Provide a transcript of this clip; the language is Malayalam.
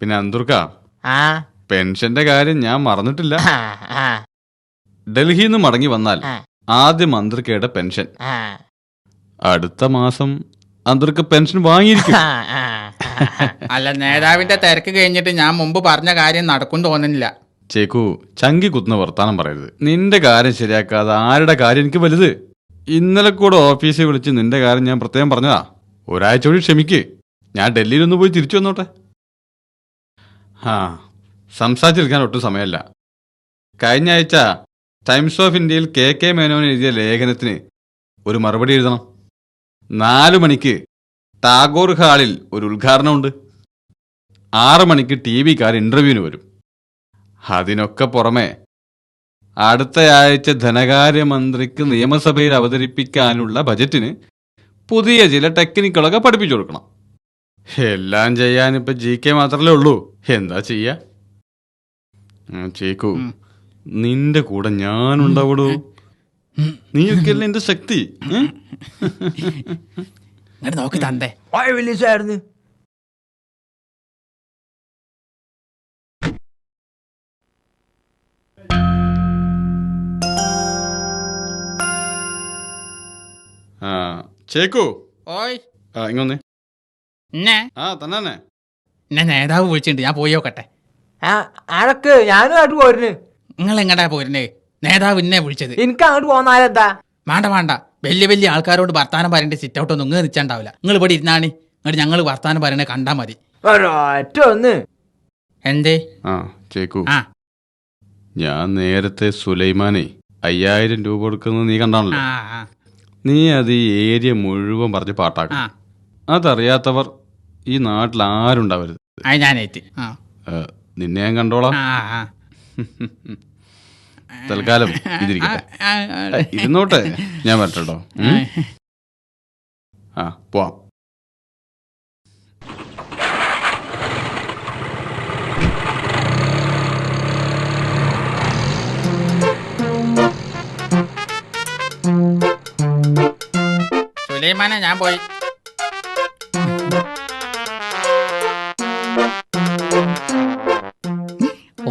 പിന്നെ അന്തൂർക്ക ആ. പെൻഷന്റെ കാര്യം ഞാൻ മറന്നിട്ടില്ല. ആ, ആ, ഡൽഹിയിൽ നിന്ന് മടങ്ങി വന്നാൽ ആ. ആദ്യം മന്ത്രിക്കയുടെ പെൻഷൻ. ആ, അടുത്ത മാസം അന്തർക്ക് പെൻഷൻ വാങ്ങിയിരിക്കും. ആ, ആ, ആ. അല്ല നേതാവിന്റെ തിരക്ക് കഴിഞ്ഞിട്ട് ഞാൻ മുമ്പ് പറഞ്ഞ കാര്യം നടക്കും തോന്നുന്നില്ല. ചേക്കു ചങ്കി കുത്തുന്ന വർത്താനം പറയരുത്. നിന്റെ കാര്യം ശരിയാക്കാതെ ആരുടെ കാര്യം എനിക്ക് വലുത്? ഇന്നലെ കൂടെ ഓഫീസിൽ വിളിച്ച് നിന്റെ കാര്യം ഞാൻ പ്രത്യേകം പറഞ്ഞതാ. ഒരാഴ്ച കൂടി ക്ഷമിക്ക്. ഞാൻ ഡൽഹിയിൽ ഒന്ന് പോയി തിരിച്ചു വന്നോട്ടെ? ആ സംസാരിച്ചിരിക്കാൻ ഒട്ടും സമയമല്ല. കഴിഞ്ഞ ആഴ്ച ടൈംസ് ഓഫ് ഇന്ത്യയിൽ കെ കെ മേനോൻ എഴുതിയ ലേഖനത്തിന് ഒരു മറുപടി എഴുതണം. നാലു മണിക്ക് ടാഗോർ ഹാളിൽ ഒരു ഉദ്ഘാടനമുണ്ട്. ആറ് മണിക്ക് ടി വിക്കാർ ഇന്റർവ്യൂവിന് വരും. അതിനൊക്കെ പുറമെ അടുത്ത ആഴ്ച ധനകാര്യമന്ത്രിക്ക് നിയമസഭയിൽ അവതരിപ്പിക്കാനുള്ള ബജറ്റിന് പുതിയ ചില ടെക്നിക്കുകളൊക്കെ പഠിപ്പിച്ചു കൊടുക്കണം. എല്ലാം ചെയ്യാൻ ഇപ്പൊ ജി കെ മാത്രല്ലേ ഉള്ളൂ. എന്താ ചെയ്യാ? ചേക്കു നിന്റെ കൂടെ ഞാൻ ഞാനുണ്ടാവൂടൂ നീയൊക്കെയല്ലേ എന്റെ ശക്തി? ഏ? നോക്കി തന്തേ. വിളിച്ചായിരുന്നു ആ ചേക്കു. ഓയ്. ആ ഇങ്ങൊന്നേ എന്നെ നേതാവ് വിളിച്ചിട്ടുണ്ട്. ഞാൻ പോയി നോക്കട്ടെ. ആ ഞാനും അങ്ങോട്ട് പോരുന്നു. നിങ്ങൾ എങ്ങടാ പോരുന്നേ? നേതാവ് എന്നെ വിളിച്ചത്. എനിക്ക് അങ്ങോട്ട് പോന്നാലെന്താ വേണ്ട വേണ്ട. വലിയ വലിയ ആൾക്കാരോട് വർത്താനം പറയേണ്ട സിറ്റ് ഔട്ട് ഒന്നും ഇങ്ങനെ നിൽച്ചാണ്ടാവില്ല. നിങ്ങൾ ഇവിടെ ഇരുന്നാണ്. എന്നിട്ട് ഞങ്ങൾ വർത്താനം പറയണേ കണ്ടാ മതി. ഒരൊറ്റ ഒന്ന്. എന്തേ? ആ ചേക്കു. ആ. ഞാൻ നേരത്തെ സുലൈമാനെ അയ്യായിരം രൂപ കൊടുക്കുന്നത് നീ കണ്ടാണല്ലോ. ആ ആ. നീ അത് ഈ ഏരിയ മുഴുവൻ പറഞ്ഞ് പാട്ടാക്കും. ആ. അതറിയാത്തവർ ഈ നാട്ടിൽ ആരുണ്ടാവരുത് അത് ഞാനേറ്റ്. ആ. ഏ, നിന്നെ ഞാൻ കണ്ടോളാം. ആ ആ. തൽക്കാലം ഇതിരിക്കട്ടെ. ആ, ആ, ആ. ഏ, ഇരുന്നോട്ടെ. ഞാൻ വരട്ടോ? ആ പോവാം. സുലൈമാനെ ഞാൻ പോയി.